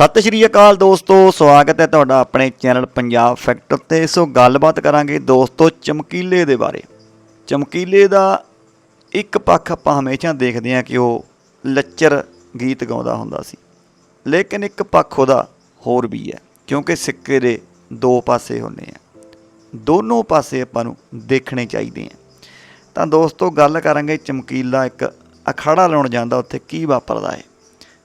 ਸਤਿ ਸ਼੍ਰੀ ਅਕਾਲ ਦੋਸਤੋ, ਸਵਾਗਤ ਹੈ ਤੁਹਾਡਾ ਆਪਣੇ ਚੈਨਲ ਪੰਜਾਬ ਫੈਕਟ ਤੇ। ਸੋ ਗੱਲਬਾਤ ਕਰਾਂਗੇ ਦੋਸਤੋ ਚਮਕੀਲੇ ਦੇ ਬਾਰੇ। ਚਮਕੀਲੇ ਦਾ ਇੱਕ ਪੱਖ ਆਪਾਂ ਹਮੇਸ਼ਾ ਦੇਖਦੇ ਹਾਂ ਕਿ ਉਹ ਲੱਚਰ ਗੀਤ ਗਾਉਂਦਾ ਹੁੰਦਾ ਸੀ। ਲੇਕਿਨ ਇੱਕ ਪੱਖ ਉਹਦਾ ਹੋਰ ਵੀ ਹੈ, ਕਿਉਂਕਿ ਸਿੱਕੇ ਦੇ ਦੋ ਪਾਸੇ ਹੁੰਦੇ ਆ। ਦੋਨੋਂ ਪਾਸੇ ਆਪਾਂ ਨੂੰ ਦੇਖਣੇ ਚਾਹੀਦੇ ਆ। ਤਾਂ ਦੋਸਤੋ ਗੱਲ ਕਰਾਂਗੇ ਚਮਕੀਲਾ ਇੱਕ ਅਖਾੜਾ ਲਾਉਣ ਜਾਂਦਾ, ਉੱਥੇ ਕੀ ਵਾਪਰਦਾ ਹੈ।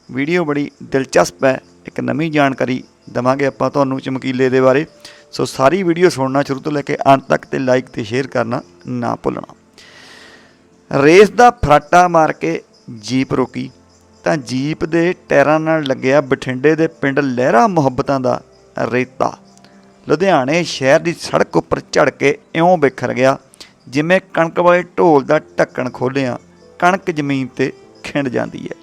ਵੀਡੀਓ ਬੜੀ ਦਿਲਚਸਪ ਹੈ ਇੱਕ ਨਵੀਂ ਜਾਣਕਾਰੀ ਦਵਾਂਗੇ ਆਪਾਂ ਤੁਹਾਨੂੰ ਚਮਕੀਲੇ ਦੇ ਬਾਰੇ। ਸੋ ਸਾਰੀ ਵੀਡੀਓ ਸੁਣਨਾ ਸ਼ੁਰੂ ਤੋਂ ਲੈ ਕੇ ਅੰਤ ਤੱਕ ਤੇ ਲਾਈਕ ਤੇ ਸ਼ੇਅਰ ਕਰਨਾ ਨਾ ਭੁੱਲਣਾ। ਰੇਸ ਦਾ ਫਰਾਟਾ ਮਾਰ ਕੇ ਜੀਪ ਰੋਕੀ, ਤਾਂ ਜੀਪ ਦੇ ਟਾਇਰਾਂ ਨਾਲ ਲੱਗਿਆ ਬਠਿੰਡੇ ਦੇ ਪਿੰਡ ਲਹਿਰਾ ਮੁਹੱਬਤਾਂ ਦਾ ਰੇਤਾ। ਲੁਧਿਆਣੇ ਸ਼ਹਿਰ ਦੀ ਸੜਕ ਉੱਪਰ ਝੜ ਕੇ ਇਉਂ ਬਿਖਰ ਗਿਆ, ਜਿਵੇਂ ਕਣਕ ਵਾਲੇ ਢੋਲ ਦਾ ਢੱਕਣ ਖੋਲਿਆ ਕਣਕ ਜ਼ਮੀਨ ਤੇ ਖਿੰਡ ਜਾਂਦੀ ਹੈ।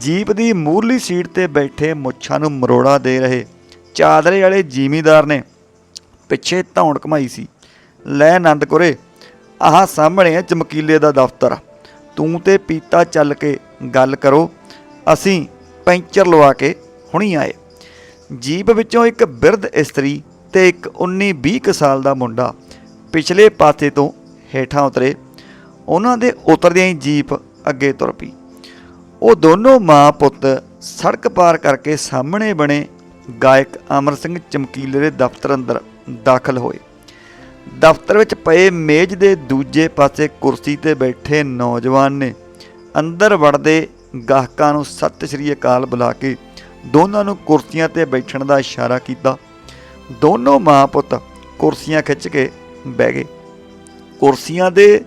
ਜੀਪ ਦੀ ਮੂਰਲੀ ਸੀਟ ਤੇ ਬੈਠੇ ਮੁੱਛਾਂ ਨੂੰ ਮਰੋੜਾ ਦੇ ਰਹੇ ਚਾਦਰੇ ਵਾਲੇ ਜ਼ਿਮੀਦਾਰ ਨੇ ਪਿੱਛੇ ਧੌਣ ਕਮਾਈ ਸੀ। ਲੈ ਆਨੰਦ ਕੁਰੇ ਆਹ ਸਾਹਮਣੇ ਹੈ ਚਮਕੀਲੇ ਦਾ ਦਫ਼ਤਰ। ਤੂੰ ਤੇ ਪੀਤਾ ਚੱਲ ਕੇ ਗੱਲ ਕਰੋ, ਅਸੀਂ ਪੈਂਚਰ ਲਵਾ ਕੇ ਹੁਣੀ ਆਏ। ਜੀਪ ਵਿੱਚੋਂ ਇੱਕ ਬਿਰਧ ਇਸਤਰੀ ਤੇ ਇੱਕ 19-20 ਕੁ ਸਾਲ ਦਾ ਮੁੰਡਾ ਪਿਛਲੇ ਪਾਸੇ ਤੋਂ ਹੇਠਾਂ ਉਤਰੇ। ਉਹਨਾਂ ਦੇ ਉਤਰਦਿਆਂ ਹੀ ਜੀਪ ਅੱਗੇ ਤੁਰ ਪਈ। ਉਹ ਦੋਨੋਂ ਮਾਂ ਪੁੱਤ ਸੜਕ ਪਾਰ ਕਰਕੇ ਸਾਹਮਣੇ ਬਣੇ ਗਾਇਕ ਅਮਰ ਸਿੰਘ ਚਮਕੀਲੇ ਦੇ ਦਫ਼ਤਰ ਅੰਦਰ ਦਾਖਲ ਹੋਏ। ਦਫ਼ਤਰ ਵਿੱਚ ਪਏ ਮੇਜ਼ ਦੇ ਦੂਜੇ ਪਾਸੇ ਕੁਰਸੀ ਤੇ ਬੈਠੇ ਨੌਜਵਾਨ ਨੇ ਅੰਦਰ ਵੜਦੇ ਗਾਹਕਾਂ ਨੂੰ ਸਤਿ ਸ੍ਰੀ ਅਕਾਲ ਬੁਲਾ ਕੇ ਦੋਨਾਂ ਨੂੰ ਕੁਰਸੀਆਂ ਤੇ ਬੈਠਣ ਦਾ ਇਸ਼ਾਰਾ ਕੀਤਾ। ਦੋਨੋਂ ਮਾਂ ਪੁੱਤ ਕੁਰਸੀਆਂ ਖਿੱਚ ਕੇ ਬਹਿ ਗਏ। ਕੁਰਸੀਆਂ ਦੇ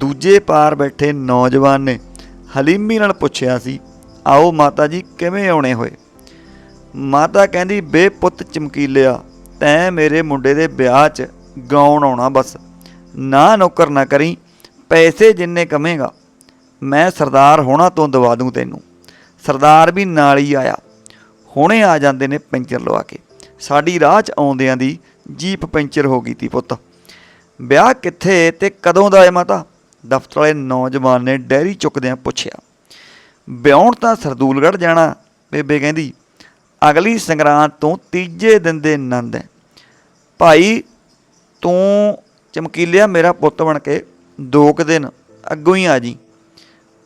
ਦੂਜੇ ਪਾਰ ਬੈਠੇ ਨੌਜਵਾਨ ਨੇ ਹਲੀਮੀ ਨਾਲ ਪੁੱਛਿਆ ਸੀ, ਆਓ ਮਾਤਾ ਜੀ, ਕਿਵੇਂ ਆਉਣੇ ਹੋਏ? ਮਾਤਾ ਕਹਿੰਦੀ ਬੇ ਪੁੱਤ ਚਮਕੀਲਿਆ ਤੈਂ ਮੇਰੇ ਮੁੰਡੇ ਦੇ ਵਿਆਹ 'ਚ ਗਾਉਣ ਆਉਣਾ ਬਸ। ਨਾ ਨੌਕਰ ਨਾ ਕਰੀ, ਪੈਸੇ ਜਿੰਨੇ ਕਮੇਗਾ ਮੈਂ ਸਰਦਾਰ ਹੋਣਾ ਤੋਂ ਦਵਾ ਦੂੰ ਤੈਨੂੰ। ਸਰਦਾਰ ਵੀ ਨਾਲ ਹੀ ਆਇਆ। ਹੁਣੇ ਆ ਜਾਂਦੇ ਨੇ ਪੈਂਚਰ ਲਵਾ ਕੇ। ਸਾਡੀ ਰਾਹ 'ਚ ਆਉਂਦਿਆਂ ਦੀ ਜੀਪ ਪੈਂਚਰ ਹੋ ਗਈ ਤੀ ਪੁੱਤ। ਵਿਆਹ ਕਿੱਥੇ ਤੇ ਕਦੋਂ ਦਾ ਹੈ ਮਾਤਾ? ਦਫ਼ਤਰ ਵਾਲੇ ਨੌਜਵਾਨ ਨੇ ਡੈਰੀ ਚੁੱਕਦਿਆਂ ਪੁੱਛਿਆ, ਵਿਆਹੁਣ ਤਾਂ ਸਰਦੂਲਗੜ੍ਹ ਜਾਣਾ? ਬੇਬੇ ਕਹਿੰਦੀ, ਅਗਲੀ ਸੰਗਰਾਂਦ ਤੋਂ ਤੀਜੇ ਦਿਨ ਦੇ ਨੰਦ ਹੈ। ਭਾਈ, ਤੂੰ ਚਮਕੀਲਿਆ ਮੇਰਾ ਪੁੱਤ ਬਣ ਕੇ ਦੋ ਕੁ ਦਿਨ ਅੱਗੋਂ ਹੀ ਆ ਜੀ।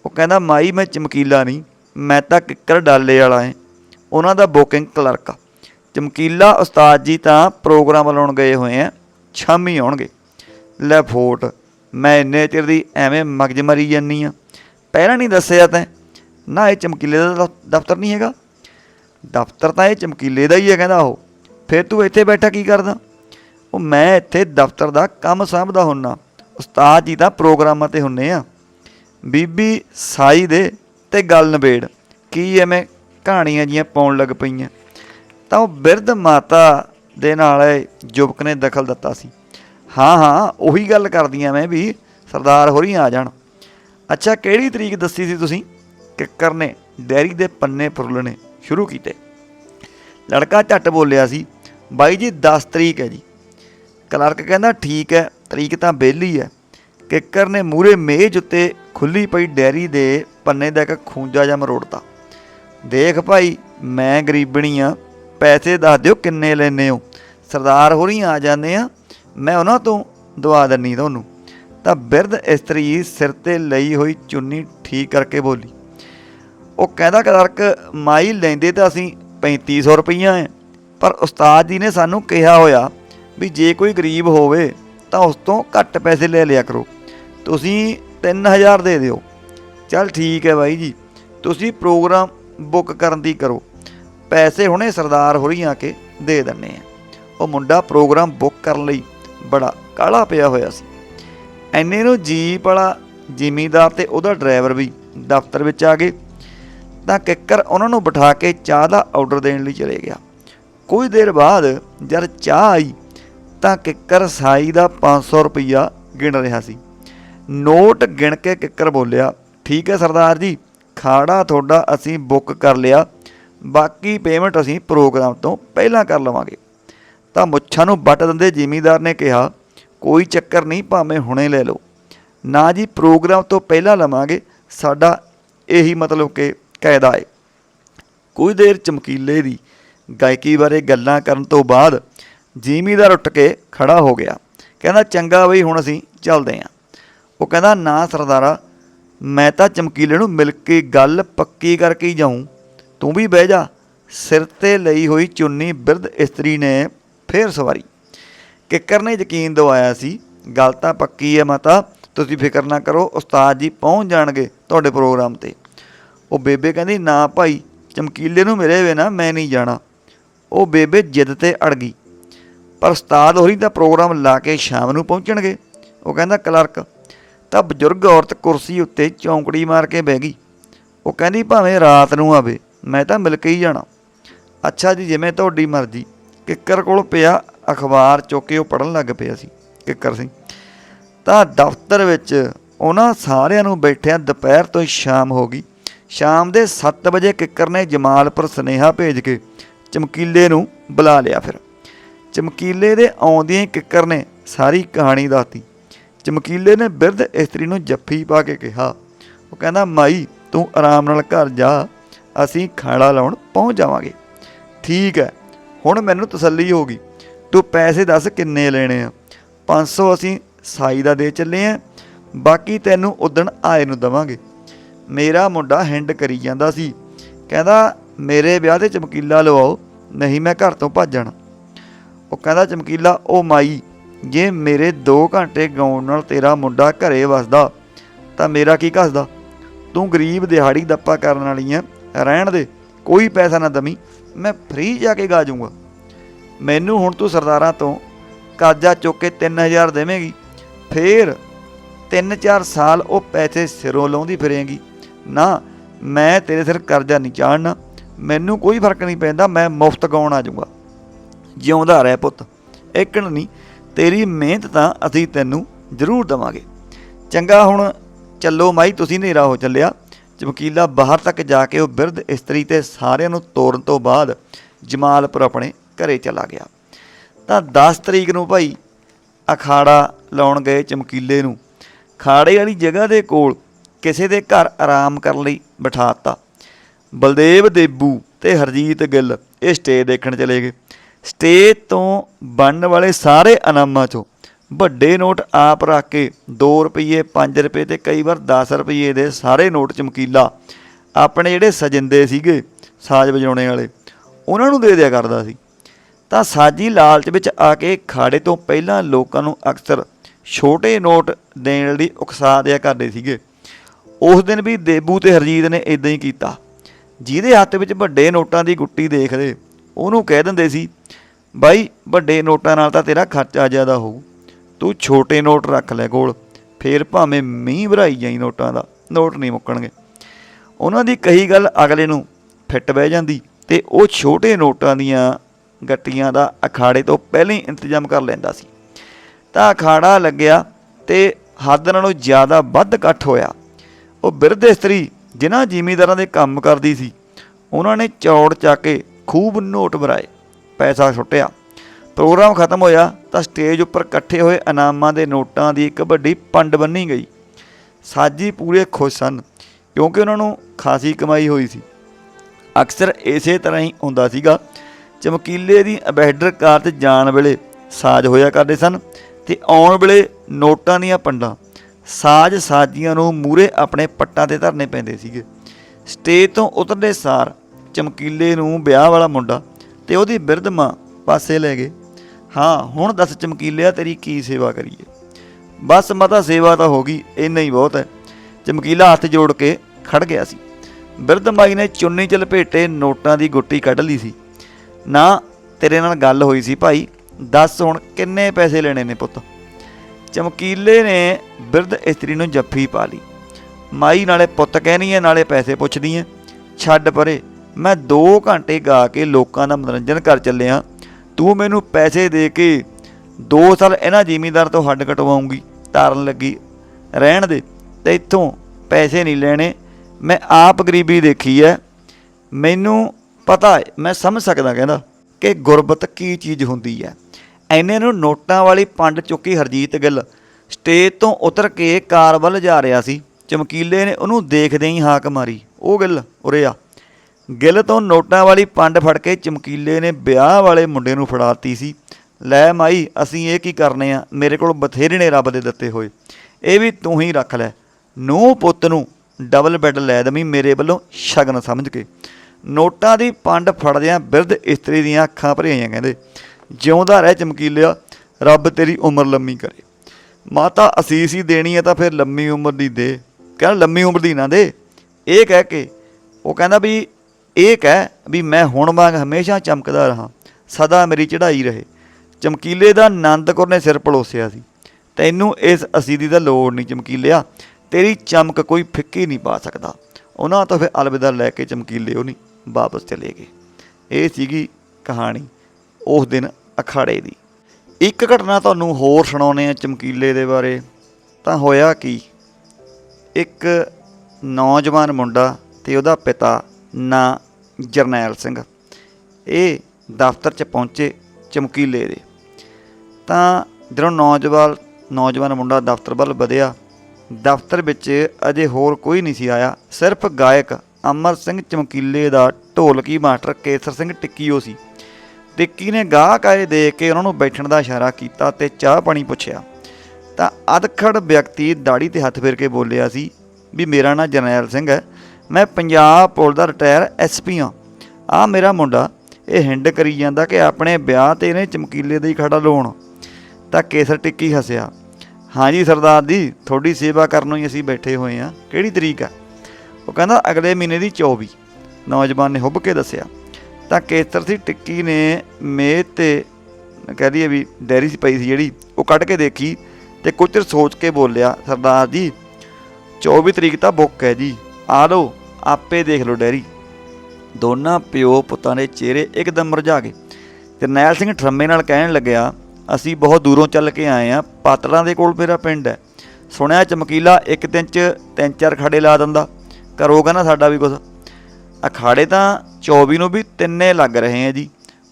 ਉਹ ਕਹਿੰਦਾ, ਮਾਈ, ਮੈਂ ਚਮਕੀਲਾ ਨਹੀਂ, ਮੈਂ ਤਾਂ ਕਿੱਕਰ ਡਾਲੇ ਵਾਲਾ ਐ ਉਹਨਾਂ ਦਾ ਬੁਕਿੰਗ ਕਲਰਕ ਆ। ਚਮਕੀਲਾ ਉਸਤਾਦ ਜੀ ਤਾਂ ਪ੍ਰੋਗਰਾਮ ਲਾਉਣ ਗਏ ਹੋਏ ਆ, ਸ਼ਾਮੀ ਆਉਣਗੇ। ਲੈ ਫੋਟ ਮੈਂ ਇੰਨੇ ਚਿਰ ਦੀ ਐਵੇਂ ਮਗਜ ਮਰੀ ਜਾਨੀ ਆ। ਪਹਿਲਾਂ ਨਹੀਂ ਦੱਸਿਆ ਤੈਂ। ਨਾ ਇਹ ਚਮਕੀਲੇ ਦਾ ਦਫ਼ਤਰ ਨਹੀਂ ਹੈਗਾ। ਦਫ਼ਤਰ ਤਾਂ ਇਹ ਚਮਕੀਲੇ ਦਾ ਹੀ ਹੈ, ਕਹਿੰਦਾ ਉਹ। ਫਿਰ ਤੂੰ ਇੱਥੇ ਬੈਠਾ ਕੀ ਕਰਦਾ? ਉਹ ਮੈਂ ਇੱਥੇ ਦਫ਼ਤਰ ਦਾ ਕੰਮ ਸਾਂਭਦਾ ਹੁੰਨਾ। ਉਸਤਾਦ ਜੀ ਤਾਂ ਪ੍ਰੋਗਰਾਮਾਂ ਤੇ ਹੁੰਨੇ ਆ। ਬੀਬੀ ਸਾਈ ਦੇ ਤੇ ਗੱਲ ਨਵੇੜ ਕੀ ਐਵੇਂ ਕਹਾਣੀਆਂ ਜੀਆਂ ਪਾਉਣ ਲੱਗ ਪਈਆਂ। ਤਾਂ ਉਹ ਬਿਰਧ ਮਾਤਾ ਦੇ ਨਾਲ ਯੁਵਕ ਨੇ ਦਖਲ ਦਿੱਤਾ ਸੀ। ਹਾਂ ਹਾਂ, ਉਹੀ ਗੱਲ ਕਰਦੀਆਂ ਮੈਂ ਵੀ ਸਰਦਾਰ ਹੋਰੀ ਆ ਜਾਣ। ਅੱਛਾ, ਕਿਹੜੀ ਤਰੀਕ ਦੱਸੀ ਸੀ ਤੁਸੀਂ? ਕਿੱਕਰ ਨੇ ਡੈਰੀ ਦੇ ਪੰਨੇ ਫੁਰਲਣੇ ਸ਼ੁਰੂ ਕੀਤੇ। ਲੜਕਾ ਝੱਟ ਬੋਲਿਆ ਸੀ, ਬਾਈ ਜੀ 10 ਤਰੀਕ ਹੈ ਜੀ। ਕਲਰਕ ਕਹਿੰਦਾ, ਠੀਕ ਹੈ, ਤਰੀਕ ਤਾਂ ਬੇਲੀ ਹੈ। ਕਿੱਕਰ ਨੇ ਮੂਰੇ ਮੇਜ਼ ਉੱਤੇ ਖੁੱਲੀ ਪਈ ਡੈਰੀ ਦੇ ਪੰਨੇ ਦਾ ਇੱਕ ਖੂੰਜਾ ਜਿਹਾ ਮਰੋੜਤਾ। ਦੇਖ ਭਾਈ, ਮੈਂ ਗਰੀਬਣੀ ਆ, ਪੈਸੇ ਦੱਸ ਦਿਓ ਕਿੰਨੇ ਲੈਨੇ ਹੋ? ਸਰਦਾਰ ਹੋਰੀ ਆ ਜਾਂਦੇ ਆ ਮੈਂ ਉਹਨਾਂ ਤੋਂ ਦਵਾ ਦਿੰਨੀ ਤੁਹਾਨੂੰ ਤਾਂ ਬਿਰਧ ਇਸਤਰੀ ਸਿਰ ਤੇ ਲਈ ਹੋਈ ਚੁੰਨੀ ਠੀਕ ਕਰਕੇ ਬੋਲੀ, ਉਹ ਕਹਿੰਦਾ ਕਲਰਕ, ਮਾਈ ਲੈਂਦੇ ਤਾਂ ਅਸੀਂ 3500 ਰੁਪਈਆ ਹੈ, ਪਰ ਉਸਤਾਦ ਜੀ ਨੇ ਸਾਨੂੰ ਕਿਹਾ ਹੋਇਆ ਵੀ ਜੇ ਕੋਈ ਗਰੀਬ ਹੋਵੇ ਤਾਂ ਉਸ ਤੋਂ ਘੱਟ ਪੈਸੇ ਲੈ ਲਿਆ ਕਰੋ, ਤੁਸੀਂ 3000 ਦੇ ਦਿਓ। ਚੱਲ ਠੀਕ ਹੈ ਬਾਈ ਜੀ, ਤੁਸੀਂ ਪ੍ਰੋਗਰਾਮ ਬੁੱਕ ਕਰਨ ਦੀ ਕਰੋ, ਪੈਸੇ ਹੁਣੇ ਸਰਦਾਰ ਹੋਰੀ ਆ ਕੇ ਦੇ ਦਿੰਨੇ ਆ। ਉਹ ਮੁੰਡਾ ਪ੍ਰੋਗਰਾਮ ਬੁੱਕ ਕਰਨ ਲਈ ਬੜਾ ਕਾਲਾ ਪਿਆ ਹੋਇਆ ਸੀ। ਐਨੇ ਨੂੰ ਜੀਪ ਵਾਲਾ ਜ਼ਿਮੀਂਦਾਰ ਤੇ ਉਹਦਾ ਡਰਾਈਵਰ ਵੀ ਦਫ਼ਤਰ ਵਿੱਚ ਆ ਗਏ। ਤਾਂ ਕਿੱਕਰ ਉਹਨਾਂ ਨੂੰ ਬਿਠਾ ਕੇ ਚਾਹ ਦਾ ਆਰਡਰ ਦੇਣ ਲਈ ਚਲੇ ਗਿਆ। ਕੁਝ ਦੇਰ ਬਾਅਦ ਜਦ ਚਾਹ ਆਈ, ਤਾਂ ਕਿੱਕਰ ਸਾਈ ਦਾ 500 ਰੁਪਈਆ ਗਿਣ ਰਿਹਾ ਸੀ। ਨੋਟ ਗਿਣ ਕੇ ਕਿੱਕਰ ਬੋਲਿਆ, ਠੀਕ ਹੈ ਸਰਦਾਰ ਜੀ, ਖਾੜਾ ਤੁਹਾਡਾ ਅਸੀਂ ਬੁੱਕ ਕਰ ਲਿਆ। ਬਾਕੀ ਪੇਮੈਂਟ ਅਸੀਂ ਪ੍ਰੋਗਰਾਮ ਤੋਂ ਪਹਿਲਾਂ ਕਰ ਲਵਾਂਗੇ। ਤਾਂ ਮੁੱਛਾਂ ਨੂੰ ਵੱਟ ਦਿੰਦੇ ਜ਼ਿਮੀਂਦਾਰ ਨੇ ਕਿਹਾ, ਕੋਈ ਚੱਕਰ ਨਹੀਂ, ਭਾਵੇਂ ਹੁਣੇ ਲੈ ਲਓ। ਨਾ ਜੀ, ਪ੍ਰੋਗਰਾਮ ਤੋਂ ਪਹਿਲਾਂ ਲਵਾਂਗੇ। ਸਾਡਾ ਇਹੀ ਮਤਲਬ ਕਿ ਕਾਇਦਾ ਹੈ। ਕੁਝ ਦੇਰ ਚਮਕੀਲੇ ਦੀ ਗਾਇਕੀ ਬਾਰੇ ਗੱਲਾਂ ਕਰਨ ਤੋਂ ਬਾਅਦ ਜ਼ਿਮੀਦਾਰ ਉੱਠ ਕੇ ਖੜਾ ਹੋ ਗਿਆ। ਕਹਿੰਦਾ, ਚੰਗਾ ਬਈ, ਹੁਣ ਅਸੀਂ ਚੱਲਦੇ ਆਂ। ਉਹ ਕਹਿੰਦਾ, ਨਾ ਸਰਦਾਰਾ, ਮੈਂ ਤਾਂ ਚਮਕੀਲੇ ਨੂੰ ਮਿਲ ਕੇ ਗੱਲ ਪੱਕੀ ਕਰਕੇ ਹੀ ਜਾਊਂ। ਤੂੰ ਵੀ ਬਹਿ ਜਾ। ਸਿਰ ਤੇ ਲਈ ਹੋਈ ਚੁੰਨੀ ਬਿਰਧ ਇਸਤਰੀ ਨੇ ਫੇਰ ਸਵਾਰੀ। ਕਿੱਕਰ ਨੇ ਯਕੀਨ ਦਿਵਾਇਆ ਸੀ, ਗੱਲ ਤਾਂ ਪੱਕੀ ਹੈ ਮਾਤਾ, ਤੁਸੀਂ ਫਿਕਰ ਨਾ ਕਰੋ, ਉਸਤਾਦ ਜੀ ਪਹੁੰਚ ਜਾਣਗੇ ਤੁਹਾਡੇ ਪ੍ਰੋਗਰਾਮ ਤੇ। ਉਹ ਬੇਬੇ ਕਹਿੰਦੀ, ਨਾ ਭਾਈ, ਚਮਕੀਲੇ ਨੂੰ ਮਿਲੇ ਵੇ ਨਾ, ਮੈਂ ਨਹੀਂ ਜਾਣਾ। ਉਹ ਬੇਬੇ ਜਿੱਦ ਤੇ ਅੜ ਗਈ। ਪਰ ਉਸਤਾਦ ਹੋਰੀ ਦਾ ਪ੍ਰੋਗਰਾਮ ਲਾ ਕੇ ਸ਼ਾਮ ਨੂੰ ਪਹੁੰਚਣਗੇ। ਉਹ ਕਹਿੰਦਾ, ਕਲਰਕ, ਤਾਂ ਬਜ਼ੁਰਗ ਔਰਤ ਕੁਰਸੀ ਉੱਤੇ ਚੌਂਕੜੀ ਮਾਰ ਕੇ ਬਹਿ ਗਈ। ਉਹ ਕਹਿੰਦੀ, ਭਾਵੇਂ ਰਾਤ ਨੂੰ ਆਵੇ, ਮੈਂ ਤਾਂ ਮਿਲ ਕੇ ਹੀ ਜਾਣਾ। ਅੱਛਾ ਜੀ, ਜਿਵੇਂ ਤੁਹਾਡੀ ਮਰਜ਼ੀ। ਕਿੱਕਰ ਕੋਲ ਪਿਆ, ਅਖਬਾਰ ਚੁੱਕ ਕੇ ਉਹ ਪੜਨ ਲੱਗ ਪਿਆ ਸੀ, ਕਿੱਕਰ ਸਿੰਘ। ਤਾਂ ਦਫ਼ਤਰ ਵਿੱਚ ਉਹਨਾਂ ਸਾਰਿਆਂ ਨੂੰ ਬੈਠਿਆਂ ਦੁਪਹਿਰ ਤੋਂ ਸ਼ਾਮ ਹੋ ਗਈ। ਸ਼ਾਮ ਦੇ 7 ਵਜੇ ਕਿੱਕਰ ਨੇ ਜਮਾਲਪੁਰ ਸੁਨੇਹਾ ਭੇਜ ਕੇ ਚਮਕੀਲੇ ਨੂੰ ਬੁਲਾ ਲਿਆ ਫਿਰ। ਚਮਕੀਲੇ ਦੇ ਆਉਂਦਿਆਂ ਹੀ ਕਿੱਕਰ ਨੇ ਸਾਰੀ ਕਹਾਣੀ ਦੱਸਤੀ। ਚਮਕੀਲੇ ਨੇ ਬਿਰਧ ਇਸਤਰੀ ਨੂੰ ਜੱਫੀ ਪਾ ਕੇ ਕਿਹਾ, ਉਹ ਕਹਿੰਦਾ, ਮਾਈ, ਤੂੰ ਆਰਾਮ ਨਾਲ ਘਰ ਜਾ, ਅਸੀਂ ਖਾਣਾ ਲਾਉਣ ਪਹੁੰਚ ਜਾਵਾਂਗੇ। ਠੀਕ ਹੈ ਹੁਣ ਮੈਨੂੰ ਤਸੱਲੀ ਹੋ ਗਈ। ਤੂੰ ਪੈਸੇ ਦੱਸ ਕਿੰਨੇ ਲੈਣੇ ਆ? 500 ਅਸੀਂ ਸਾਈ ਦਾ ਦੇ ਚੱਲੇ ਆ। ਬਾਕੀ ਤੈਨੂੰ ਉਦਣ ਆਏ ਨੂੰ ਦਵਾਂਗੇ। ਮੇਰਾ ਮੁੰਡਾ ਹੈਂਡ ਕਰੀ ਜਾਂਦਾ ਸੀ। ਕਹਿੰਦਾ, ਮੇਰੇ ਵਿਆਹ ਤੇ ਚਮਕੀਲਾ ਲਵਾਓ, ਨਹੀਂ ਮੈਂ ਘਰ ਤੋਂ ਭੱਜ ਜਾਣਾ। ਉਹ ਕਹਿੰਦਾ, ਚਮਕੀਲਾ, ਉਹ ਮਾਈ, ਜੇ ਮੇਰੇ 2 ਘੰਟੇ ਗਾਉਣ ਨਾਲ ਤੇਰਾ ਮੁੰਡਾ ਘਰੇ ਵਸਦਾ, ਤਾਂ ਮੇਰਾ ਕੀ ਘਸਦਾ? ਤੂੰ ਗਰੀਬ ਦਿਹਾੜੀ ਦੱਪਾ ਕਰਨ ਵਾਲੀ ਆ। ਰਹਿਣ ਦੇ, ਕੋਈ ਪੈਸਾ ਨਾ ਦਮੀ ਮੈਂ ਫ੍ਰੀ ਜਾ ਕੇ ਗਾ ਜਾਊਂਗਾ। ਮੈਨੂੰ ਹੁਣ ਤੂੰ ਸਰਦਾਰਾਂ ਤੋਂ ਕਰਜ਼ਾ ਚੁੱਕ ਕੇ 3000 ਦੇਵੇਂਗੀ, ਫੇਰ 3-4 ਸਾਲ ਉਹ ਪੈਸੇ ਸਿਰੋਂ ਲਾਉਂਦੀ ਫਿਰੇਂਗੀ। ਨਾ, ਮੈਂ ਤੇਰੇ ਸਿਰ ਕਰਜ਼ਾ ਨਹੀਂ ਚਾੜਨਾ, ਮੈਨੂੰ ਕੋਈ ਫ਼ਰਕ ਨਹੀਂ ਪੈਂਦਾ, ਮੈਂ ਮੁਫਤ ਗਾਉਣ ਆ ਜਾਊਂਗਾ। ਜਿਉਂਦਾ ਰਹਿ ਪੁੱਤ, ਇੱਕਣ ਨਹੀਂ, ਤੇਰੀ ਮਿਹਨਤ ਤਾਂ ਅਸੀਂ ਤੈਨੂੰ ਜ਼ਰੂਰ ਦਵਾਂਗੇ। ਚੰਗਾ ਹੁਣ ਚੱਲੋ ਮਾਈ, ਤੁਸੀਂ ਹਨੇਰਾ ਹੋ ਚੱਲਿਆ। ਚਮਕੀਲਾ ਬਾਹਰ ਤੱਕ ਜਾ ਕੇ ਉਹ ਬਿਰਧ ਇਸਤਰੀ ਤੇ ਸਾਰਿਆਂ ਨੂੰ ਤੋਰਨ ਤੋਂ ਬਾਅਦ ਜਮਾਲਪੁਰ ਆਪਣੇ ਘਰੇ ਚਲਾ ਗਿਆ। ਤਾਂ 10 ਤਰੀਕ ਨੂੰ ਭਾਈ ਅਖਾੜਾ ਲਾਉਣ ਗਏ ਚਮਕੀਲੇ ਨੂੰ। ਖਾੜੇ ਵਾਲੀ ਜਗ੍ਹਾ ਦੇ ਕੋਲ ਕਿਸੇ ਦੇ ਘਰ ਆਰਾਮ ਕਰਨ ਲਈ ਬਿਠਾਤਾ ਬਲਦੇਵ ਦੇਬੂ ਤੇ ਹਰਜੀਤ ਗਿੱਲ ਇਹ ਸਟੇਜ ਦੇਖਣ ਚਲੇ ਗਏ। ਸਟੇਜ ਤੋਂ ਬਣਨ ਵਾਲੇ ਸਾਰੇ ਇਨਾਮਾਂ ਚੋਂ ਵੱਡੇ ਨੋਟ ਆਪ ਰੱਖ ਕੇ 2 ਰੁਪਏ 5 ਰੁਪਏ ਤੇ ਕਈ ਵਾਰ 10 ਰੁਪਏ ਦੇ ਸਾਰੇ ਨੋਟ ਚਮਕੀਲਾ। ਆਪਣੇ ਜਿਹੜੇ ਸਜਿੰਦੇ ਸੀਗੇ ਸਾਜ਼ ਵਜਾਉਣੇ ਵਾਲੇ, ਉਹਨਾਂ ਨੂੰ ਦੇ ਦਿਆ ਕਰਦਾ ਸੀ। ਤਾਂ ਸਾਜੀ ਲਾਲਚ ਵਿੱਚ ਆ ਕੇ ਖਾੜੇ ਤੋਂ ਪਹਿਲਾਂ ਲੋਕਾਂ ਨੂੰ ਅਕਸਰ ਛੋਟੇ ਨੋਟ ਦੇਣ ਲਈ ਉਕਸਾ ਦਿਆ ਕਰਦੇ ਸੀਗੇ। ਉਸ ਦਿਨ ਵੀ ਦੇਬੂ ਤੇ ਹਰਜੀਤ ਨੇ ਇਦਾਂ ਹੀ ਕੀਤਾ। ਜਿਹਦੇ ਹੱਥ ਵਿੱਚ ਵੱਡੇ ਨੋਟਾਂ ਦੀ ਗੁੱਟੀ ਦੇਖਦੇ, ਉਹਨੂੰ ਕਹਿ ਦਿੰਦੇ ਸੀ, ਬਾਈ, ਵੱਡੇ ਨੋਟਾਂ ਨਾਲ ਤਾਂ ਤੇਰਾ ਖਰਚਾ ਜ਼ਿਆਦਾ ਹੋਊ। ਤੂੰ ਛੋਟੇ ਨੋਟ ਰੱਖ ਲੈ ਕੋਲ ਫੇਰ ਭਾਵੇਂ ਮੀਂਹ ਭਰਾਈ ਜਾਈ ਨੋਟਾਂ ਦਾ, ਨੋਟ ਨਹੀਂ ਮੁੱਕਣਗੇ। ਉਹਨਾਂ ਦੀ ਕਹੀ ਗੱਲ ਅਗਲੇ ਨੂੰ ਫਿੱਟ ਬਹਿ ਜਾਂਦੀ ਤੇ ਉਹ ਛੋਟੇ ਨੋਟਾਂ ਦੀਆਂ ਗੱਟੀਆਂ ਦਾ ਅਖਾੜੇ ਤੋਂ ਪਹਿਲਾਂ ਹੀ ਇੰਤਜ਼ਾਮ ਕਰ ਲੈਂਦਾ ਸੀ। ਤਾਂ ਅਖਾੜਾ ਲੱਗਿਆ ਤੇ ਹੱਦ ਨਾਲੋਂ ਜ਼ਿਆਦਾ ਵੱਧ ਇਕੱਠ ਹੋਇਆ। ਉਹ ਬਿਰਧ ਇਸਤਰੀ ਜਿਨ੍ਹਾਂ ਜ਼ਿਮੀਂਦਾਰਾਂ ਦੇ ਕੰਮ ਕਰਦੀ ਸੀ, ਉਹਨਾਂ ਨੇ ਚੌੜ ਚੱਕ ਕੇ ਖੂਬ ਨੋਟ ਭਰਾਏ ਪੈਸਾ ਸੁੱਟਿਆ। ਪ੍ਰੋਗਰਾਮ ਖਤਮ ਹੋਇਆ ਤਾਂ ਸਟੇਜ ਉੱਪਰ ਇਕੱਠੇ ਹੋਏ ਇਨਾਮਾਂ ਦੇ ਨੋਟਾਂ ਦੀ ਇੱਕ ਵੱਡੀ ਪੰਡ ਬੰਨੀ ਗਈ। ਸਾਜੀ ਪੂਰੇ ਖੁਸ਼ ਸਨ ਕਿਉਂਕਿ ਉਹਨਾਂ ਨੂੰ ਖਾਸੀ ਕਮਾਈ ਹੋਈ ਸੀ। ਅਕਸਰ ਇਸੇ ਤਰ੍ਹਾਂ ਹੀ ਹੁੰਦਾ ਸੀਗਾ। ਚਮਕੀਲੇ ਦੀ ਅਬੈਡਰ ਕਾਰ ਤੇ ਜਾਣ ਵੇਲੇ ਸਾਜ਼ ਹੋਇਆ ਕਰਦੇ ਸਨ ਤੇ ਆਉਣ ਵੇਲੇ ਨੋਟਾਂ ਦੀਆਂ ਪੰਡਾਂ ਸਾਜ਼ ਸਾਜੀਆਂ ਨੂੰ ਮੂਰੇ ਆਪਣੇ ਪੱਟਾਂ ਤੇ ਧਰਨੇ ਪੈਂਦੇ ਸੀਗੇ। ਸਟੇਜ ਤੋਂ ਉਤਰਦੇ ਸਾਰ ਚਮਕੀਲੇ ਨੂੰ ਵਿਆਹ ਵਾਲਾ ਮੁੰਡਾ ਤੇ ਉਹਦੀ ਬਿਰਧ ਮਾਂ ਪਾਸੇ ਲੈ ਗਏ। ਹਾਂ, ਹੁਣ ਦੱਸ ਚਮਕੀਲਿਆ ਤੇਰੀ ਕੀ ਸੇਵਾ ਕਰੀਏ? ਬਸ ਮਤਾ, ਸੇਵਾ ਤਾਂ ਹੋ ਗਈ, ਇੰਨਾ ਹੀ ਬਹੁਤ ਹੈ। ਚਮਕੀਲਾ ਹੱਥ ਜੋੜ ਕੇ ਖੜ ਗਿਆ ਸੀ। ਬਿਰਧ ਮਾਈ ਨੇ ਚੁੰਨੀ ਚ ਲਪੇਟੇ ਨੋਟਾਂ ਦੀ ਗੁੱਟੀ ਕੱਢ ਲਈ ਸੀ। ਨਾ, ਤੇਰੇ ਨਾਲ ਗੱਲ ਹੋਈ ਸੀ ਭਾਈ, ਦੱਸ ਹੁਣ ਕਿੰਨੇ ਪੈਸੇ ਲੈਣੇ ਨੇ ਪੁੱਤ? ਚਮਕੀਲੇ ਨੇ ਬਿਰਧ ਇਸਤਰੀ ਨੂੰ ਜੱਫੀ ਪਾ ਲਈ। ਮਾਈ ਨਾਲੇ ਪੁੱਤ ਕਹਿਣੀ ਹੈ, ਨਾਲੇ ਪੈਸੇ ਪੁੱਛਦੀ ਹੈ। ਛੱਡ ਪਰੇ, ਮੈਂ 2 ਘੰਟੇ ਗਾ ਕੇ ਲੋਕਾਂ ਦਾ ਮਨੋਰੰਜਨ ਕਰ ਚੱਲਿਆ। ਤੂੰ ਮੈਨੂੰ ਪੈਸੇ ਦੇ ਕੇ 2 ਸਾਲ ਇਹਨਾਂ ਜ਼ਿਮੀਂਦਾਰ ਤੋਂ ਹੱਡ ਕਟਵਾਉਂਗੀ ਤਾਰਨ ਲੱਗੀ। ਰਹਿਣ ਦੇ, ਤੇ ਇੱਥੋਂ ਪੈਸੇ ਨਹੀਂ ਲੈਣੇ। ਮੈਂ ਆਪ ਗਰੀਬੀ ਦੇਖੀ ਹੈ ਮੈਨੂੰ ਪਤਾ ਹੈ ਮੈਂ ਸਮਝ ਸਕਦਾ ਕਹਿੰਦਾ, ਕਿ ਗੁਰਬਤ ਕੀ ਚੀਜ਼ ਹੁੰਦੀ ਹੈ ਐਨੇ ਨੂੰ ਨੋਟਾਂ ਵਾਲੀ ਪੰਡ ਚੁੱਕੀ ਹਰਜੀਤ ਗਿੱਲ। ਸਟੇਜ ਤੋਂ ਉਤਰ ਕੇ ਕਾਰ ਵੱਲ ਜਾ ਰਿਹਾ ਸੀ। ਚਮਕੀਲੇ ਨੇ ਉਹਨੂੰ ਦੇਖਦੇ ਹੀ ਹਾਕ ਮਾਰੀ। ਉਹ ਗਿੱਲ, ਉਰੇ ਆ। ਗਿੱਲ ਤੋਂ ਨੋਟਾਂ ਵਾਲੀ ਪੰਡ ਫੜ ਕੇ ਚਮਕੀਲੇ ਨੇ ਵਿਆਹ ਵਾਲੇ ਮੁੰਡੇ ਨੂੰ ਫੜਾਤੀ ਸੀ। ਲੈ ਮਾਈ, ਅਸੀਂ ਇਹ ਕੀ ਕਰਨੇ ਆ? ਮੇਰੇ ਕੋਲ ਬਥੇਰੇ ਨੇ ਰੱਬ ਦੇ ਦਿੱਤੇ ਹੋਏ। ਇਹ ਵੀ ਤੂੰ ਹੀ ਰੱਖ ਲੈ। ਨੂੰ ਪੁੱਤ ਨੂੰ ਡਬਲ ਬੈੱਡ ਲੈ ਦਵੀਂ ਮੇਰੇ ਵੱਲੋਂ ਸ਼ਗਨ ਸਮਝ ਕੇ। ਨੋਟਾਂ ਦੀ ਪੰਡ ਫੜਦਿਆਂ ਬਿਰਧ ਇਸਤਰੀ ਦੀਆਂ ਅੱਖਾਂ ਭਰੀਆਂ ਕਹਿੰਦੇ, ਜਿਉਂਦਾ ਰਹਿ ਚਮਕੀਲਿਆ, ਰੱਬ ਤੇਰੀ ਉਮਰ ਲੰਮੀ ਕਰੇ। ਮਾਤਾ, ਅਸੀਸ ਹੀ ਦੇਣੀ ਹੈ ਤਾਂ ਫਿਰ ਲੰਮੀ ਉਮਰ ਦੀ ਦੇ। ਕਹਿੰਦਾ, ਲੰਮੀ ਉਮਰ ਦੀ ਨਾ ਦੇ। ਇਹ ਕਹਿ ਕੇ ਉਹ ਕਹਿੰਦਾ ਵੀ ਇਹ ਕਹਿ ਵੀ ਮੈਂ ਹੁਣ ਵਾਂਗ ਹਮੇਸ਼ਾ ਚਮਕਦਾ ਰਹਾ, ਸਦਾ ਮੇਰੀ ਚੜ੍ਹਾਈ ਰਹੇ। ਚਮਕੀਲੇ ਦਾ ਆਨੰਦਕੌਰ ਨੇ ਸਿਰ ਪਲੋਸਿਆ ਸੀ। ਤੈਨੂੰ ਇਸ ਅਸੀਦੀ ਦਾ ਲੋੜ ਨਹੀਂ ਚਮਕੀਲਿਆ, ਤੇਰੀ ਚਮਕ ਕੋਈ ਫਿੱਕੀ ਨਹੀਂ ਪਾ ਸਕਦਾ। ਉਹਨਾਂ ਤੋਂ ਫਿਰ ਅਲਵਿਦਾ ਲੈ ਕੇ ਚਮਕੀਲੇ ਉਹ ਨਹੀਂ ਵਾਪਸ ਚਲੇ ਗਏ। ਇਹ ਸੀਗੀ ਕਹਾਣੀ ਉਸ ਦਿਨ ਅਖਾੜੇ ਦੀ। ਇੱਕ ਘਟਨਾ ਤੁਹਾਨੂੰ ਹੋਰ ਸੁਣਾਉਨੇ ਆ ਚਮਕੀਲੇ ਦੇ ਬਾਰੇ। ਤਾਂ ਹੋਇਆ ਕੀ? ਇੱਕ ਨੌਜਵਾਨ ਮੁੰਡਾ ਤੇ ਉਹਦਾ ਪਿਤਾ ਨਾਂ ਜਰਨੈਲ ਸਿੰਘ। ਇਹ ਦਫ਼ਤਰ 'ਚ ਪਹੁੰਚੇ ਚਮਕੀਲੇ ਦੇ। ਤਾਂ ਜਦੋਂ ਨੌਜਵਾਨ ਨੌਜਵਾਨ ਮੁੰਡਾ ਦਫ਼ਤਰ ਵੱਲ ਵਧਿਆ, ਦਫ਼ਤਰ ਵਿੱਚ ਅਜੇ ਹੋਰ ਕੋਈ ਨਹੀਂ ਸੀ ਆਇਆ, ਸਿਰਫ ਗਾਇਕ ਅਮਰ ਸਿੰਘ ਚਮਕੀਲੇ ਦਾ ਢੋਲਕੀ ਮਾਸਟਰ ਕੇਸਰ ਸਿੰਘ ਟਿੱਕੀਓ ਸੀ। ਟਿੱਕੀ ਨੇ ਗਾਹਕ ਆਏ ਦੇਖ ਕੇ ਉਹਨਾਂ ਨੂੰ ਬੈਠਣ ਦਾ ਇਸ਼ਾਰਾ ਕੀਤਾ ਤੇ ਚਾਹ ਪਾਣੀ ਪੁੱਛਿਆ। ਤਾਂ ਅਧਖੜ ਵਿਅਕਤੀ ਦਾੜੀ ਤੇ ਹੱਥ ਫੇਰ ਕੇ ਬੋਲਿਆ ਸੀ ਵੀ, ਮੇਰਾ ਨਾਂ ਜਰਨੈਲ ਸਿੰਘ ਹੈ ਮੈਂ ਪੰਜਾਬ ਪੁਲਿਸ ਦਾ ਰਿਟਾਇਰ ਐਸਪੀ ਹਾਂ। ਆ ਮੇਰਾ ਮੁੰਡਾ, ਇਹ ਹਿੰਡ ਕਰੀ ਜਾਂਦਾ ਕਿ ਆਪਣੇ ਵਿਆਹ ਤੇ ਇਹਨੇ ਚਮਕੀਲੇ ਦਾ ਹੀ ਖੜਾ ਲਾਉਣ। ਤਾਂ ਕੇਸਰ ਟਿੱਕੀ ਹੱਸਿਆ ਹਾਂਜੀ ਸਰਦਾਰ ਜੀ, ਤੁਹਾਡੀ ਸੇਵਾ ਕਰਨ ਨੂੰ ਹੀ ਅਸੀਂ ਬੈਠੇ ਹੋਏ ਹਾਂ। ਕਿਹੜੀ ਤਰੀਕ ਆ? ਉਹ ਕਹਿੰਦਾ, ਅਗਲੇ ਮਹੀਨੇ ਦੀ 24 ਨੌਜਵਾਨ ਨੇ ਹੁੱਬ ਕੇ ਦੱਸਿਆ। ਤਾਂ ਕੇਸਰ ਸੀ, ਟਿੱਕੀ ਨੇ ਮੇਹ ਤੇ ਕਹਿ ਦਈਏ ਵੀ ਡੈਰੀ ਸੀ ਪਈ ਸੀ ਜਿਹੜੀ, ਉਹ ਕੱਢ ਕੇ ਦੇਖੀ ਤੇ ਕੁਝ ਚਿਰ ਸੋਚ ਕੇ ਬੋਲਿਆ, ਸਰਦਾਰ ਜੀ 24 ਤਰੀਕ ਤਾਂ ਬੁੱਕ ਹੈ ਜੀ। ਆ ਲਓ, ਆਪੇ ਦੇਖ ਲਓ ਡੈਰੀ। ਦੋਨਾਂ ਪਿਓ ਪੁੱਤਾਂ ਦੇ ਚਿਹਰੇ ਇੱਕਦਮ ਮੁਰਝਾ ਗਏ ਜਰਨੈਲ ਸਿੰਘ ਠਰਮੇ ਨਾਲ ਕਹਿਣ ਲੱਗਿਆ, ਅਸੀਂ ਬਹੁਤ ਦੂਰੋਂ ਚੱਲ ਕੇ ਆਏ ਆ, ਪਾਤੜਾਂ ਦੇ ਕੋਲ ਮੇਰਾ ਪਿੰਡ ਹੈ। ਸੁਣਿਆ ਚਮਕੀਲਾ, ਇੱਕ ਦਿਨ ਚ ਤਿੰਨ ਚਾਰ ਖਾੜੇ ਲਾ ਦਿੰਦਾ। ਕਰੋਗਾ ਨਾ ਸਾਡਾ ਵੀ ਕੁਝ ਅਖਾੜੇ ਤਾਂ 24 ਨੂੰ ਵੀ ਤਿੰਨੇ ਲੱਗ ਰਹੇ ਆ ਜੀ,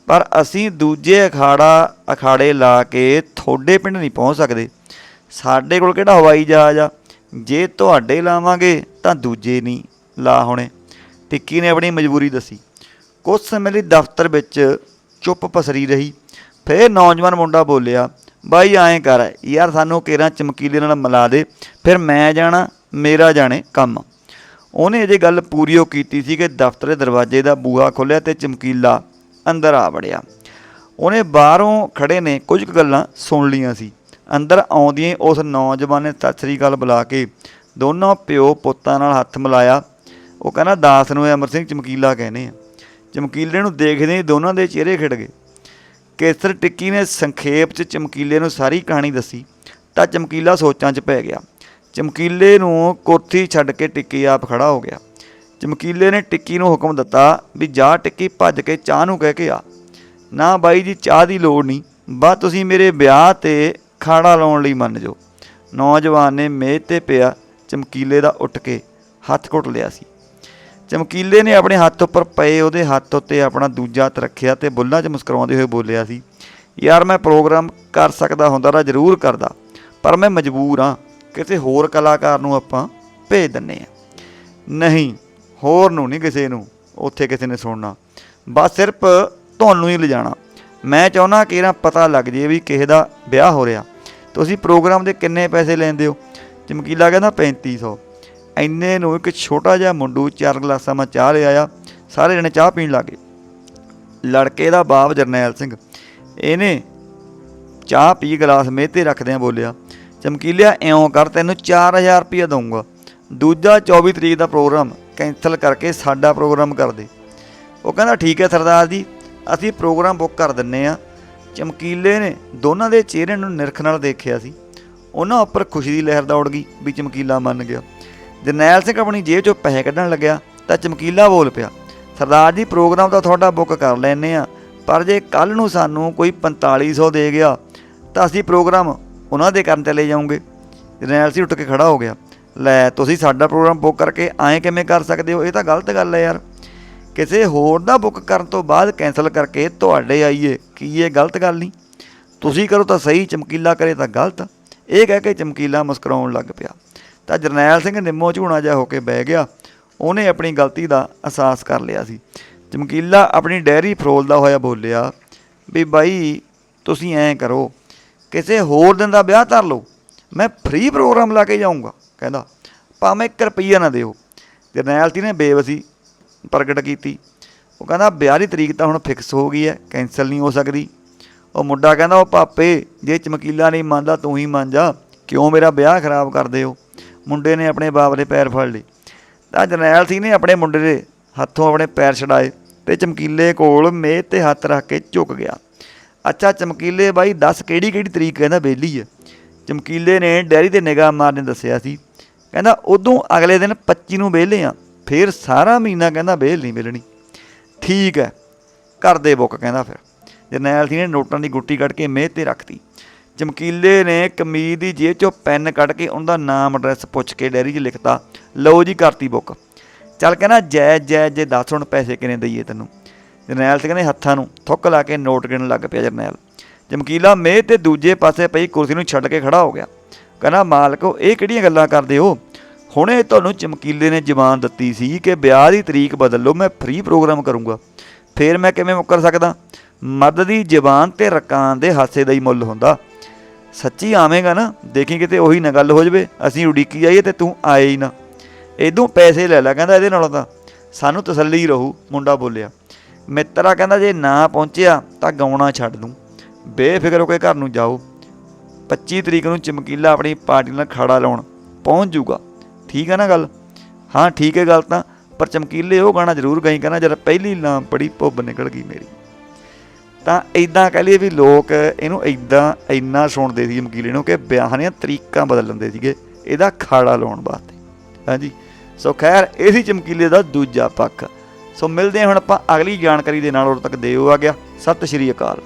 ਪਰ ਅਸੀਂ ਦੂਜੇ ਅਖਾੜਾ, ਅਖਾੜੇ ਲਾ ਕੇ ਤੁਹਾਡੇ ਪਿੰਡ ਨਹੀਂ ਪਹੁੰਚ ਸਕਦੇ। ਸਾਡੇ ਕੋਲ ਕਿਹੜਾ ਹਵਾਈ ਜਹਾਜ਼ ਆ? ਜੇ ਤੁਹਾਡੇ ਲਾਵਾਂਗੇ ਤਾਂ ਦੂਜੇ ਨਹੀਂ ਲਾ ਹੋਣੇ। ਟਿੱਕੀ ਨੇ ਆਪਣੀ ਮਜਬੂਰੀ ਦੱਸੀ। ਕੁਝ ਸਮੇਂ ਲਈ ਦਫ਼ਤਰ ਵਿੱਚ ਚੁੱਪ ਪਸਰੀ ਰਹੀ। ਫਿਰ ਨੌਜਵਾਨ ਮੁੰਡਾ ਬੋਲਿਆ, ਬਾਈ, ਐਂ ਕਰ, ਯਾਰ ਸਾਨੂੰ ਕੇਰਾਂ ਚਮਕੀਲੇ ਨਾਲ ਮਿਲਾ ਦੇ। ਫਿਰ ਮੈਂ ਜਾਣਾ, ਮੇਰਾ ਜਾਣੇ ਕੰਮ। ਉਹਨੇ ਅਜੇ ਗੱਲ ਪੂਰੀ ਉਹ ਕੀਤੀ ਸੀ ਕਿ ਦਫ਼ਤਰ ਦੇ ਦਰਵਾਜ਼ੇ ਦਾ ਬੂਹਾ ਖੋਲ੍ਹਿਆ ਤੇ ਚਮਕੀਲਾ ਅੰਦਰ ਆ ਵੜਿਆ। ਉਹਨੇ ਬਾਹਰੋਂ ਖੜੇ ਨੇ, ਕੁਝ ਕੁ ਗੱਲਾਂ ਸੁਣ ਲੀਆਂ ਸੀ। ਅੰਦਰ ਆਉਂਦੀਆਂ ਉਸ ਨੌਜਵਾਨ ਨੇ ਸਤਿ ਸ੍ਰੀ ਅਕਾਲ ਬੁਲਾ ਕੇ ਦੋਨੋਂ ਪਿਓ ਪੁੱਤਾਂ ਨਾਲ ਹੱਥ ਮਿਲਾਇਆ। ਉਹ ਕਹਿੰਦਾ, ਦਾਸ ਨੂੰ ਇਹ ਅਮਰ ਸਿੰਘ ਚਮਕੀਲਾ ਕਹਿੰਦੇ ਆ। ਚਮਕੀਲੇ ਨੂੰ ਦੇਖਦੇ ਹੀ ਦੋਨਾਂ ਦੇ ਚਿਹਰੇ ਖਿੜ ਗਏ। ਕੇਸਰ ਟਿੱਕੀ ਨੇ ਸੰਖੇਪ 'ਚ ਚਮਕੀਲੇ ਨੂੰ ਸਾਰੀ ਕਹਾਣੀ ਦੱਸੀ। ਤਾਂ ਚਮਕੀਲਾ ਸੋਚਾਂ 'ਚ ਪੈ ਗਿਆ। ਚਮਕੀਲੇ ਨੂੰ ਕੁਰਸੀ ਛੱਡ ਕੇ ਟਿੱਕੀ ਆਪ ਖੜਾ ਹੋ ਗਿਆ। ਚਮਕੀਲੇ ਨੇ ਟਿੱਕੀ ਨੂੰ ਹੁਕਮ ਦਿੱਤਾ ਵੀ ਜਾ ਟਿੱਕੀ ਭੱਜ ਕੇ ਚਾਹ ਨੂੰ ਕਹਿ ਕੇ ਆ। ਨਾ ਬਾਈ ਜੀ, ਚਾਹ ਦੀ ਲੋੜ ਨਹੀਂ। ਬਸ ਤੁਸੀਂ ਮੇਰੇ ਵਿਆਹ ਤੇ ਖਾੜਾ ਲਾਉਣ ਲਈ ਮੰਨ ਜਾਓ। ਨੌਜਵਾਨ ਨੇ ਮੇਜ਼ ਤੇ ਪਿਆ। ਚਮਕੀਲੇ ਦਾ ਉੱਠ ਕੇ ਹੱਥ ਘੁੱਟ ਲਿਆ ਸੀ। ਚਮਕੀਲੇ ਨੇ ਆਪਣੇ ਹੱਥ ਉੱਪਰ ਪਏ ਉਹਦੇ ਹੱਥ ਉੱਤੇ ਆਪਣਾ ਦੂਜਾ ਹੱਥ ਰੱਖਿਆ ਤੇ ਬੁੱਲਾਂ 'ਚ ਮੁਸਕਰਾਉਂਦੇ ਹੋਏ ਬੋਲਿਆ ਸੀ, ਯਾਰ ਮੈਂ ਪ੍ਰੋਗਰਾਮ ਕਰ ਸਕਦਾ ਹੁੰਦਾ, ਤਾਂ ਜ਼ਰੂਰ ਕਰਦਾ, ਪਰ ਮੈਂ ਮਜਬੂਰ ਹਾਂ। ਕਿਸੇ ਹੋਰ ਕਲਾਕਾਰ ਨੂੰ ਆਪਾਂ ਭੇਜ ਦਿੰਨੇ ਆ ਨਹੀਂ, ਹੋਰ ਨੂੰ ਨਹੀਂ ਕਿਸੇ ਨੂੰ ਉੱਥੇ ਕਿਸੇ ਨੇ ਸੁਣਨਾ। ਬਸ ਸਿਰਫ ਤੁਹਾਨੂੰ ਹੀ ਲਿਜਾਣਾ। ਮੈਂ ਚਾਹੁੰਦਾ ਕਿ ਇਹਨਾਂ ਪਤਾ ਲੱਗ ਜੇ ਵੀ ਕਿਸੇ ਦਾ ਵਿਆਹ ਹੋ ਰਿਹਾ। ਤੁਸੀਂ ਪ੍ਰੋਗਰਾਮ ਦੇ ਕਿੰਨੇ ਪੈਸੇ ਲੈਂਦੇ ਹੋ? ਚਮਕੀਲਾ ਕਹਿੰਦਾ 3500 ਇੰਨੇ ਨੂੰ ਇੱਕ ਛੋਟਾ ਜਿਹਾ ਮੁੰਡੂ ਚਾਰ ਗਲਾਸਾਂ ਮੈਂ ਚਾਹ ਲਿਆ ਆ ਸਾਰੇ ਜਣੇ ਚਾਹ ਪੀਣ ਲੱਗੇ ਲੜਕੇ ਦਾ ਬਾਪ ਜਰਨੈਲ ਸਿੰਘ, ਇਹਨੇ ਚਾਹ ਪੀ ਗਲਾਸ ਮੇਜ਼ ਤੇ ਰੱਖਦਿਆਂ ਬੋਲਿਆ, ਚਮਕੀਲਿਆ, ਇਉਂ ਕਰ, ਤੈਨੂੰ 4000 ਰੁਪਇਆ ਦਊਂਗਾ। ਦੂਜਾ 24 ਤਰੀਕ ਦਾ ਪ੍ਰੋਗਰਾਮ, ਕੈਂਸਲ ਕਰਕੇ ਸਾਡਾ ਪ੍ਰੋਗਰਾਮ ਕਰ ਦੇ। ਉਹ ਕਹਿੰਦਾ, ਠੀਕ ਹੈ ਸਰਦਾਰ ਜੀ, ਅਸੀਂ ਪ੍ਰੋਗਰਾਮ ਬੁੱਕ ਕਰ ਦਿੰਨੇ ਆ। ਚਮਕੀਲੇ ਨੇ ਦੋਨਾਂ ਦੇ ਚਿਹਰੇ ਨੂੰ ਨਿਰਖ ਨਾਲ ਦੇਖਿਆ ਸੀ। ਉਹਨਾਂ ਉੱਪਰ ਖੁਸ਼ੀ ਦੀ ਲਹਿਰ ਦੌੜ ਗਈ ਵੀ ਚਮਕੀਲਾ ਮੰਨ ਗਿਆ। ਜਰਨੈਲ ਸਿੰਘ ਆਪਣੀ ਜੇਬ ਚੋਂ ਪੈਸੇ ਕੱਢਣ ਲੱਗਿਆ ਤਾਂ ਚਮਕੀਲਾ ਬੋਲ ਪਿਆ, ਸਰਦਾਰ ਜੀ, ਪ੍ਰੋਗਰਾਮ ਤਾਂ ਤੁਹਾਡਾ ਬੁੱਕ ਕਰ ਲੈਨੇ ਆ ਪਰ ਜੇ ਕੱਲ ਨੂੰ ਸਾਨੂੰ ਕੋਈ 4500 ਦੇ ਗਿਆ ਤਾਂ ਅਸੀਂ ਪ੍ਰੋਗਰਾਮ ਉਹਨਾਂ ਦੇ ਕਰਨ ਚਲੇ ਜਾਵਾਂਗੇ। ਜਰਨੈਲ ਸਿੰਘ ਉੱਠ ਕੇ ਖੜਾ ਹੋ ਗਿਆ। ਲੈ, ਤੁਸੀਂ ਸਾਡਾ ਪ੍ਰੋਗਰਾਮ ਬੁੱਕ ਕਰਕੇ ਐਂ ਕਿਵੇਂ ਕਰ ਸਕਦੇ ਹੋ? ਇਹ ਤਾਂ ਗਲਤ ਗੱਲ ਹੈ ਯਾਰ। ਕਿਸੇ ਹੋਰ ਦਾ ਬੁੱਕ ਕਰਨ ਤੋਂ ਬਾਅਦ ਕੈਨਸਲ ਕਰਕੇ ਤੁਹਾਡੇ ਆਈਏ, ਕੀ ਇਹ ਗਲਤ ਗੱਲ ਨਹੀਂ? ਤੁਸੀਂ ਕਰੋ ਤਾਂ ਸਹੀ, ਚਮਕੀਲਾ ਕਰੇ ਤਾਂ ਗਲਤ। ਇਹ ਕਹਿ ਕੇ ਚਮਕੀਲਾ ਮੁਸਕਰਾਉਣ ਲੱਗ ਪਿਆ। ਤਾਂ ਜਰਨੈਲ ਸਿੰਘ ਨਿੰਮੋ ਝੂਣਾ ਜਿਹਾ ਹੋ ਕੇ ਬਹਿ ਗਿਆ। ਉਹਨੇ ਆਪਣੀ ਗਲਤੀ ਦਾ ਅਹਿਸਾਸ ਕਰ ਲਿਆ ਸੀ। ਚਮਕੀਲਾ ਆਪਣੀ ਡੈਰੀ ਫਰੋਲਦਾ ਹੋਇਆ ਬੋਲਿਆ, ਵੀ ਬਾਈ, ਤੁਸੀਂ ਐਂ ਕਰੋ, ਕਿਸੇ ਹੋਰ ਦਿਨ ਦਾ ਵਿਆਹ ਧਰ ਲਓ। ਮੈਂ ਫ੍ਰੀ ਪ੍ਰੋਗਰਾਮ ਲਾ ਕੇ ਜਾਊਂਗਾ, ਕਹਿੰਦਾ। ਭਾਵੇਂ 1 ਰੁਪਈਆ ਨਾ ਦਿਓ। ਜਰਨੈਲ ਸਿੰਘ ਨੇ ਬੇਵਸੀ ਪ੍ਰਗਟ ਕੀਤੀ। ਉਹ ਕਹਿੰਦਾ ਵਿਆਹ ਦੀ ਤਰੀਕ ਤਾਂ ਹੁਣ ਫਿਕਸ ਹੋ ਗਈ ਹੈ ਕੈਂਸਲ ਨਹੀਂ ਹੋ ਸਕਦੀ। ਉਹ ਮੁੰਡਾ ਕਹਿੰਦਾ, ਉਹ ਪਾਪੇ ਜੇ ਚਮਕੀਲਾ ਨਹੀਂ ਮੰਨਦਾ, ਤੂੰ ਹੀ ਮੰਨ ਜਾ। ਕਿਉਂ ਮੇਰਾ ਵਿਆਹ ਖਰਾਬ ਕਰਦੇ ਹੋ? ਮੁੰਡੇ ਨੇ ਆਪਣੇ ਬਾਪ ਦੇ ਪੈਰ ਫੜ ਲਏ। ਤਾਂ ਜਰਨੈਲ ਸਿੰਘ ਨੇ ਆਪਣੇ ਮੁੰਡੇ ਦੇ ਹੱਥੋਂ ਆਪਣੇ ਪੈਰ ਛਡਾਏ ਤੇ ਚਮਕੀਲੇ ਕੋਲ ਮੇਜ਼ ਤੇ ਹੱਥ ਰੱਖ ਕੇ ਝੁਕ ਗਿਆ। ਅੱਛਾ, ਚਮਕੀਲੇ ਬਾਈ, ਦੱਸ ਕਿਹੜੀ ਕਿਹੜੀ ਤਰੀਕ ਕਹਿੰਦਾ ਬੇਲੀ ਹੈ ਚਮਕੀਲੇ ਨੇ ਡੈਰੀ ਤੇ ਨਿਗਾਹ ਮਾਰਨੇ ਦੱਸਿਆ ਸੀ। ਕਹਿੰਦਾ, ਉਦੋਂ ਅਗਲੇ ਦਿਨ 25 ਨੂੰ ਵਿਹਲੇ ਆ, ਫਿਰ ਸਾਰਾ ਮਹੀਨਾ ਕਹਿੰਦਾ ਵਿਹਲ ਨਹੀਂ ਮਿਲਣੀ। ਠੀਕ ਹੈ ਕਰਦੇ ਬੁੱਕ ਕਹਿੰਦਾ ਫਿਰ। ਜਰਨੈਲ ਸਿੰਘ ਨੇ ਨੋਟਾਂ ਦੀ ਗੁੱਟੀ ਕੱਢ ਕੇ ਮੇਜ਼ ਤੇ ਰੱਖਤੀ। ਚਮਕੀਲੇ ਨੇ ਕਮੀਜ਼ ਦੀ ਜੇਬ ਚੋਂ ਪੈਨ ਕੱਢ ਕੇ ਉਹਦਾ ਨਾਮ, ਐਡਰੈਸ ਪੁੱਛ ਕੇ ਡੈਰੀ 'ਚ ਲਿਖਤਾ, ਲਓ ਜੀ, ਕਰਤੀ ਬੁੱਕ। ਚੱਲ ਕਹਿੰਦਾ, ਜੈ ਜੈ, ਜੇ ਦੱਸ ਹੁਣ ਪੈਸੇ ਕਿੰਨੇ ਦਈਏ ਤੈਨੂੰ? ਜਰਨੈਲ ਸਿੰਘ ਨੇ ਹੱਥਾਂ ਨੂੰ। ਥੁੱਕ ਲਾ ਕੇ ਨੋਟ ਗਿਣਨ ਲੱਗ ਪਿਆ ਜਰਨੈਲ। ਚਮਕੀਲਾ ਮੇਜ਼ ਤੇ ਦੂਜੇ ਪਾਸੇ ਪਈ ਕੁਰਸੀ ਨੂੰ ਛੱਡ ਕੇ ਖੜਾ ਹੋ ਗਿਆ। ਕਹਿੰਦਾ, ਮਾਲਕੋ, ਇਹ ਕਿਹੜੀਆਂ ਗੱਲਾਂ ਕਰਦੇ ਹੋ? ਹੁਣੇ ਤੁਹਾਨੂੰ ਚਮਕੀਲੇ ਨੇ ਜ਼ਬਾਨ ਦਿੱਤੀ ਸੀ ਕਿ ਵਿਆਹ ਦੀ ਤਰੀਕ ਬਦਲ ਲਓ, ਮੈਂ ਫ੍ਰੀ ਪ੍ਰੋਗਰਾਮ ਕਰੂੰਗਾ। ਫੇਰ ਮੈਂ ਕਿਵੇਂ ਮੁੱਕਰ ਸਕਦਾ? ਮਰਦ ਦੀ ਜ਼ਬਾਨ ਤੇ ਰਕਾਨ ਦੇ ਹਾਸੇ ਦਾ ਹੀ ਮੁੱਲ ਹੁੰਦਾ। ਸੱਚੀ ਆਵੇਂਗਾ ਨਾ, ਦੇਖੀ ਕਿਤੇ ਉਹੀ ਨਾ ਗੱਲ ਹੋ ਜਵੇ, ਅਸੀਂ ਉਡੀਕੀ ਜਾਈਏ ਤੇ ਤੂੰ ਆਏ ਹੀ ਨਾ। ਇਦੋਂ ਪੈਸੇ ਲੈ ਲੈ, ਕਹਿੰਦਾ ਇਹਦੇ ਨਾਲੋਂ ਤਾਂ। ਸਾਨੂੰ ਤਸੱਲੀ ਰਹੂ, ਮੁੰਡਾ ਬੋਲਿਆ। ਮਿੱਤਰਾ ਕਹਿੰਦਾ, ਜੇ ਨਾ ਪਹੁੰਚਿਆ ਤਾਂ ਗਾਉਣਾ ਛੱਡ ਦੂੰ। ਬੇਫਿਕਰ ਹੋ ਕੇ ਘਰ ਨੂੰ ਜਾਓ। 25 ਤਰੀਕ ਨੂੰ ਚਮਕੀਲਾ ਆਪਣੀ ਪਾਰਟੀ ਨਾਲ ਖਾੜਾ ਲਾਉਣ ਪਹੁੰਚ ਜਾਊਗਾ। ਠੀਕ ਹੈ ਨਾ ਗੱਲ? ਹਾਂ, ਠੀਕ ਹੈ ਗੱਲ ਤਾਂ, ਪਰ ਚਮਕੀਲੇ ਉਹ ਗਾਣਾ ਜ਼ਰੂਰ ਗਾਈ, ਕਹਿੰਦਾ, ਜਦ ਪਹਿਲੀ ਲਾਮ ਪੜੀ ਪੁੱਬ ਨਿਕਲ ਗਈ ਮੇਰੀ। ਤਾਂ ਇਦਾਂ ਕਹਿ ਲਈਏ ਵੀ ਲੋਕ ਇਹਨੂੰ ਇਦਾਂ ਇੰਨਾ ਸੁਣਦੇ ਸੀ ਚਮਕੀਲੇ ਨੂੰ ਕਿ ਵਿਆਹਾਂ ਦੀਆਂ ਤਰੀਕਾਂ ਬਦਲ ਲੈਂਦੇ ਸੀਗੇ, ਇਹਦਾ ਖਾੜਾ ਲਾਉਣ ਵਾਸਤੇ। ਹਾਂਜੀ, ਸੋ ਖੈਰ, ਇਹ ਸੀ ਚਮਕੀਲੇ ਦਾ ਦੂਜਾ ਪੱਖ। ਸੋ ਮਿਲਦੇ ਹਾਂ ਹੁਣ ਆਪਾਂ ਅਗਲੀ ਜਾਣਕਾਰੀ ਦੇ ਨਾਲ, ਉਦੋਂ ਤੱਕ ਦੇਓ ਆ ਗਿਆ। ਸਤਿ ਸ਼੍ਰੀ ਅਕਾਲ।